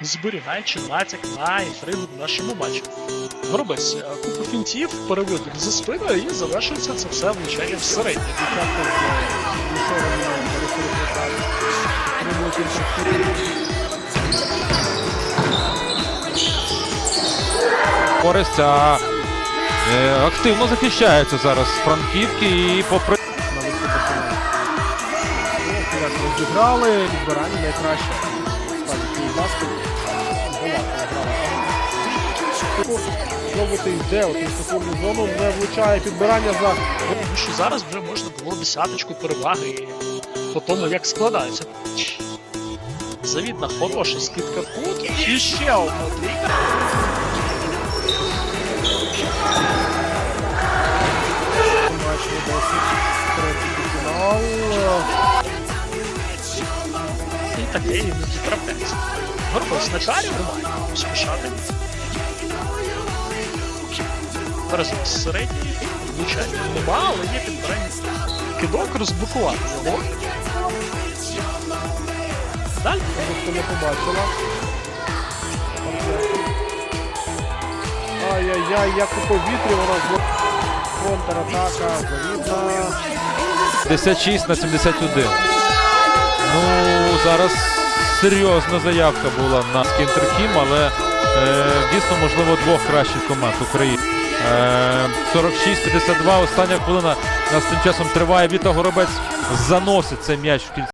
зберігаючи натяк на інтригу в нашому матчі. Горобець, е, купу фінтів, переводить за спиною і завершується це все влучанням всередині. Користь, е, активно захищаються зараз франківки і попри. розіграли, відбирання найкраще. Київбаскет. Була. Знову ти йде, от інститутну зону не влучає підбирання за. Тому що зараз вже можна було десяточку переваги по тому, як складається. Завідна хороша скидка тут. І ще одна трійка. Матч в Третій фінал. І таке іноді трапляється. Горбець на карі немає. Спішати. Зараз середній влучання нема, але є підбирання. Кидок розблокувати його. Далі. Просто не побачила. Ай-яй-яй, як у повітрі вона з контратака, завідна. 56 на 71. Ну, зараз серйозна заявка була на Скінтерхім, але е, дійсно, можливо, двох кращих команд України. Е, 46-52, остання хвилина. Нас тим часом триває. Віта Горобець заносить цей м'яч в кільце.